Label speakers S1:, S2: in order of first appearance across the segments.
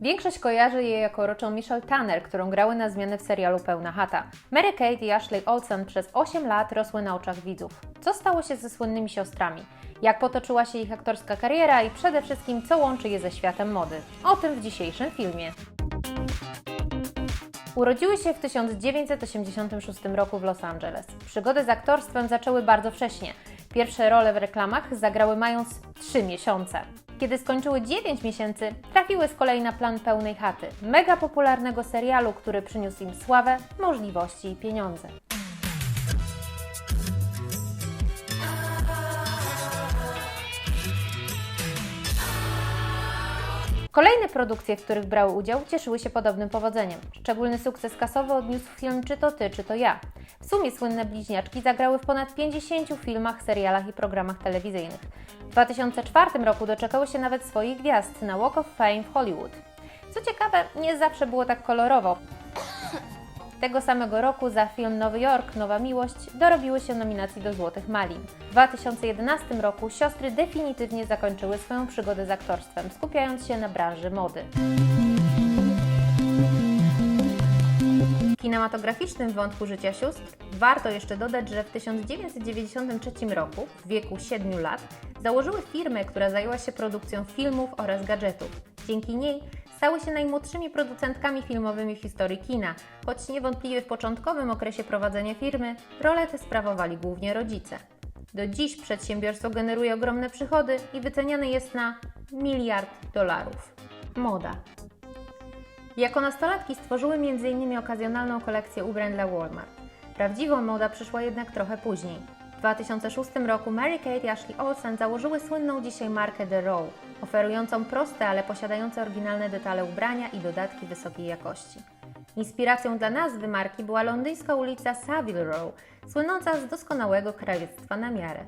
S1: Większość kojarzy je jako roczą Michelle Tanner, którą grały na zmianę w serialu Pełna Chata. Mary Kate i Ashley Olsen przez 8 lat rosły na oczach widzów. Co stało się ze słynnymi siostrami? Jak potoczyła się ich aktorska kariera i przede wszystkim co łączy je ze światem mody? O tym w dzisiejszym filmie. Urodziły się w 1986 roku w Los Angeles. Przygody z aktorstwem zaczęły bardzo wcześnie. Pierwsze role w reklamach zagrały mając 3 miesiące. Kiedy skończyły 9 miesięcy, trafiły z kolei na plan pełnej chaty, mega popularnego serialu, który przyniósł im sławę, możliwości i pieniądze. Kolejne produkcje, w których brały udział, cieszyły się podobnym powodzeniem. Szczególny sukces kasowy odniósł film Czy to ty, czy to ja. W sumie słynne bliźniaczki zagrały w ponad 50 filmach, serialach i programach telewizyjnych. W 2004 roku doczekały się nawet swoich gwiazd na Walk of Fame w Hollywood. Co ciekawe, nie zawsze było tak kolorowo. Tego samego roku za film Nowy Jork, Nowa Miłość dorobiły się nominacji do Złotych Malin. W 2011 roku siostry definitywnie zakończyły swoją przygodę z aktorstwem, skupiając się na branży mody. Kinematograficznym wątku życia sióstr warto jeszcze dodać, że w 1993 roku, w wieku 7 lat, założyły firmę, która zajęła się produkcją filmów oraz gadżetów. Dzięki niej stały się najmłodszymi producentkami filmowymi w historii kina, choć niewątpliwie w początkowym okresie prowadzenia firmy rolę tę sprawowali głównie rodzice. Do dziś przedsiębiorstwo generuje ogromne przychody i wyceniane jest na miliard dolarów. Moda. Jako nastolatki stworzyły m.in. okazjonalną kolekcję ubrań dla Walmart. Prawdziwa moda przyszła jednak trochę później. W 2006 roku Mary Kate i Ashley Olsen założyły słynną dzisiaj markę The Row, oferującą proste, ale posiadające oryginalne detale ubrania i dodatki wysokiej jakości. Inspiracją dla nazwy marki była londyńska ulica Savile Row, słynąca z doskonałego krawiectwa na miarę.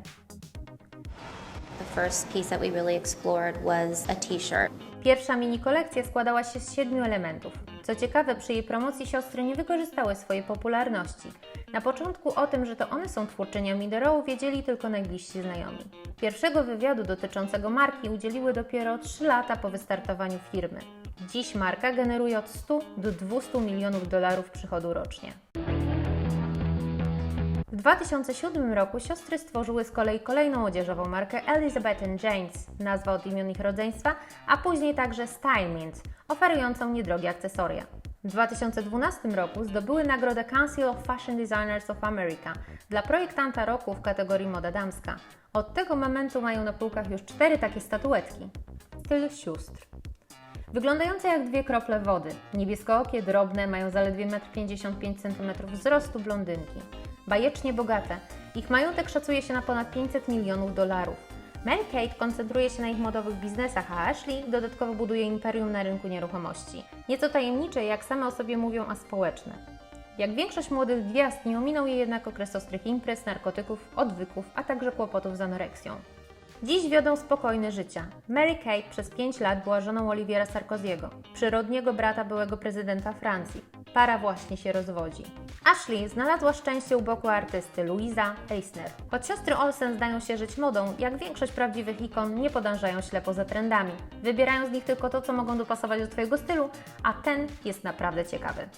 S1: Pierwsza mini kolekcja składała się z siedmiu elementów. Co ciekawe, przy jej promocji siostry nie wykorzystały swojej popularności. Na początku o tym, że to one są twórczyniami Row, wiedzieli tylko najbliżsi znajomi. Pierwszego wywiadu dotyczącego marki udzieliły dopiero 3 lata po wystartowaniu firmy. Dziś marka generuje od 100 do 200 milionów dolarów przychodu rocznie. W 2007 roku siostry stworzyły z kolei kolejną odzieżową markę Elizabeth James, nazwa od imion ich rodzeństwa, a później także Style Mint, oferującą niedrogie akcesoria. W 2012 roku zdobyły nagrodę Council of Fashion Designers of America dla projektanta roku w kategorii moda damska. Od tego momentu mają na półkach już cztery takie statuetki. Styl sióstr. Wyglądające jak dwie krople wody, niebieskookie, drobne, mają zaledwie 1,55 m wzrostu blondynki. Bajecznie bogate, ich majątek szacuje się na ponad 500 milionów dolarów. Mary Kate koncentruje się na ich modowych biznesach, a Ashley dodatkowo buduje imperium na rynku nieruchomości. Nieco tajemnicze, jak same o sobie mówią, a społeczne. Jak większość młodych gwiazd, nie ominął jej jednak okres ostrych imprez, narkotyków, odwyków, a także kłopotów z anoreksją. Dziś wiodą spokojne życia. Mary Kate przez 5 lat była żoną Oliviera Sarkoziego, przyrodniego brata byłego prezydenta Francji. Para właśnie się rozwodzi. Ashley znalazła szczęście u boku artysty Louisa Eisner. Choć siostry Olsen zdają się żyć modą, jak większość prawdziwych ikon nie podążają ślepo za trendami. Wybierają z nich tylko to, co mogą dopasować do Twojego stylu, a ten jest naprawdę ciekawy.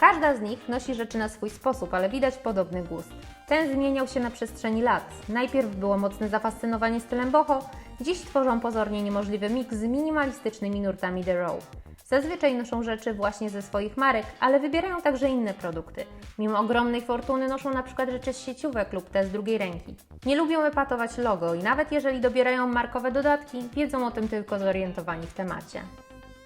S1: Każda z nich nosi rzeczy na swój sposób, ale widać podobny gust. Ten zmieniał się na przestrzeni lat. Najpierw było mocne zafascynowanie stylem boho, dziś tworzą pozornie niemożliwy miks z minimalistycznymi nurtami The Row. Zazwyczaj noszą rzeczy właśnie ze swoich marek, ale wybierają także inne produkty. Mimo ogromnej fortuny noszą na przykład rzeczy z sieciówek lub te z drugiej ręki. Nie lubią epatować logo i nawet jeżeli dobierają markowe dodatki, wiedzą o tym tylko zorientowani w temacie.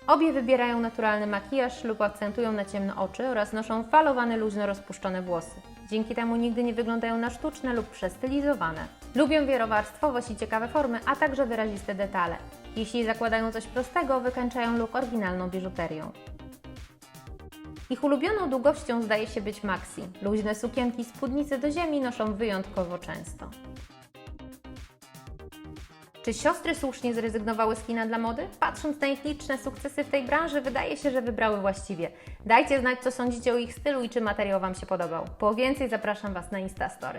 S1: Obie wybierają naturalny makijaż lub akcentują na ciemno oczy oraz noszą falowane, luźno rozpuszczone włosy. Dzięki temu nigdy nie wyglądają na sztuczne lub przestylizowane. Lubią wielowarstwowość i ciekawe formy, a także wyraziste detale. Jeśli zakładają coś prostego, wykańczają look oryginalną biżuterią. Ich ulubioną długością zdaje się być maxi. Luźne sukienki i spódnice do ziemi noszą wyjątkowo często. Czy siostry słusznie zrezygnowały z kina dla mody? Patrząc na ich liczne sukcesy w tej branży, wydaje się, że wybrały właściwie. Dajcie znać, co sądzicie o ich stylu i czy materiał Wam się podobał. Po więcej zapraszam Was na Instastory.